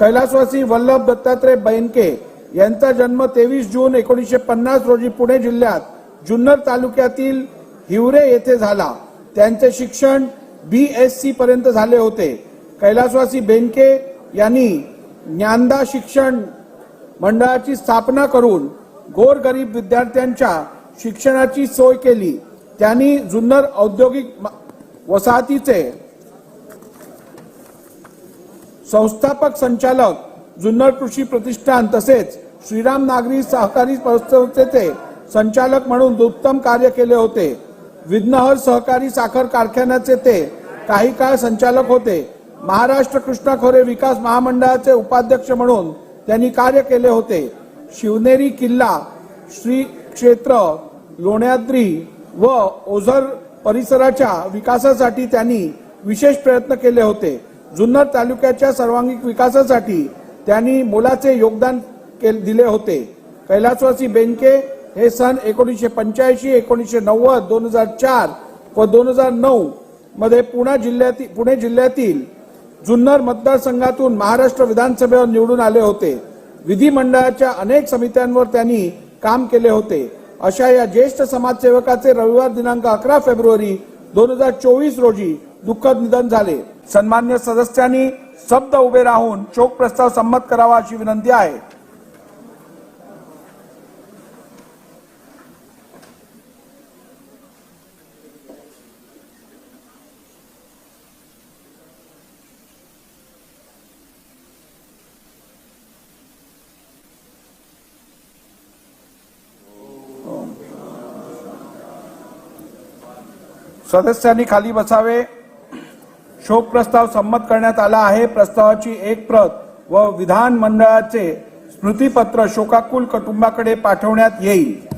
कैलासवासी वल्लभ दत्तात्रय बैनके यांचा जन्म तेवीस जून एकोणीसशे पन्नास रोजी पुणे जिल्ह्यात जुन्नर तालुक्यातील हिवरे येथे झाला. त्यांचे शिक्षण बी एस सी पर्यंत झाले होते. कैलासवासी बेनके यांनी ज्ञानदा शिक्षण मंडळाची स्थापना करून गोरगरीब विद्यार्थ्यांच्या शिक्षणाची सोय केली. त्यांनी जुन्नर औद्योगिक म- वसाहतीचे संस्थापक संचालक जुन्नर कृषी प्रतिष्ठान तसेच श्रीराम नागरी सहकारी संस्थेचे संचालक म्हणून उत्तम कार्य केले होते. विघ्नहर सहकारी साखर कारखान्याचे ते काही काळ संचालक होते. महाराष्ट्र कृष्णा खोरे विकास महामंडळाचे उपाध्यक्ष म्हणून त्यांनी कार्य केले होते. शिवनेरी किल्ला श्री क्षेत्र लोण्याद्री व ओझर परिसराच्या विकासासाठी त्यांनी विशेष प्रयत्न केले होते. जुन्नर तालुक्याच्या सर्वांगीण विकासासाठी त्यांनी मोलाचे योगदान दिले होते. कैलासवासी बेंके हे सन एकोणीसशे पंच्याऐंशी एकोणीसशे नव्वद दोन हजार चार व दोन हजार नऊ मध्ये पुणे जिल्ह्यातील पुणे जिल्ह्यातील जुन्नर मतदारसंघातून महाराष्ट्र विधानसभेवर निवडून आले होते. विधिमंडळाच्या अनेक समित्यांवर त्यांनी काम केले होते. अशा या ज्येष्ठ समाजसेवकाचे रविवार दिनांक अकरा फेब्रुवारी दोन हजार चोवीस रोजी दुःखद निधन झाले. सन्मान्य सदस्यांनी शब्द उभे राहून शोक प्रस्ताव संमत करावा अशी विनंती आहे. सदस्यांनी खाली बसावे. शोक प्रस्ताव संमत करण्यात आला आहे. प्रस्तावाची एक प्रत व विधान मंडळाचे स्मृतीपत्र शोकाकुल कुटुंबाकडे पाठवण्यात येईल.